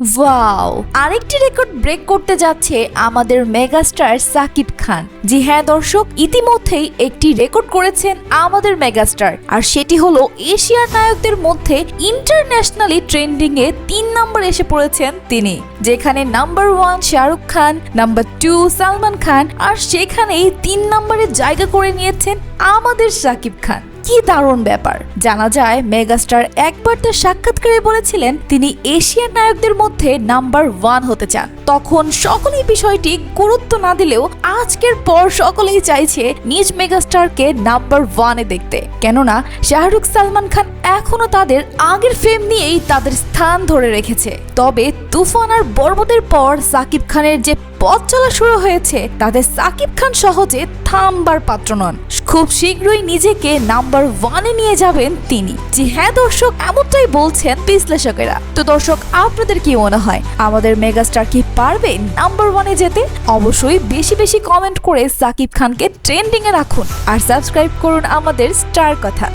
Wow, আরেকটি record break করতে যাচ্ছে আমাদের মেগাস্টার সাকিব খান। জি হ্যাঁ দর্শক, ইতিমধ্যেই একটি রেকর্ড করেছেন আমাদের মেগাস্টার। আর সেটি হলো এশিয়ার নায়কদের মধ্যে ইন্টারন্যাশনালি ট্রেন্ডিং এ তিন নম্বর এসে পড়েছেন তিনি, যেখানে number one Shahrukh Khan, number two Salman Khan, আর সেখানেই তিন নম্বরে জায়গা করে নিয়েছেন আমাদের সাকিব খান। কি দারুণ ব্যাপার। জানা যায়, মেগাস্টার একবার তার সাক্ষাৎকারে বলেছিলেন তিনি এশিয়ান নায়কদের মধ্যে নাম্বার ওয়ান হতে চান। তখন সকলেই বিষয়টি গুরুত্ব না দিলেও আজকের পর সকলেই চাইছে নিজ মেগাস্টারকে নাম্বার ওয়ানে দেখতে। কেননা, শাহরুখ সালমান খান এখনও তাদের আগের ফেম নিয়েই তাদের স্থান ধরে রেখেছে। তবে তুফান আর বর্বদের পর সাকিব খানের যে পথ চলা শুরু হয়েছে তাদের সাকিব খান সহজে থামবার পাত্র নন। খুব শীঘ্রই নিজেকে নাম্বার ওয়ানে নিয়ে যাবেন তিনি। জি হ্যাঁ দর্শক, এমনটাই বলছেন বিশ্লেষকেরা। তো দর্শক, আপনাদের কি মনে হয়, আমাদের মেগাস্টার কি পারবে নাম্বার ওয়ানে যেতে? অবশ্যই বেশি বেশি কমেন্ট করে সাকিব খানকে ট্রেন্ডিংয়ে রাখুন। আর সাবস্ক্রাইব করুন আমাদের স্টার কথা।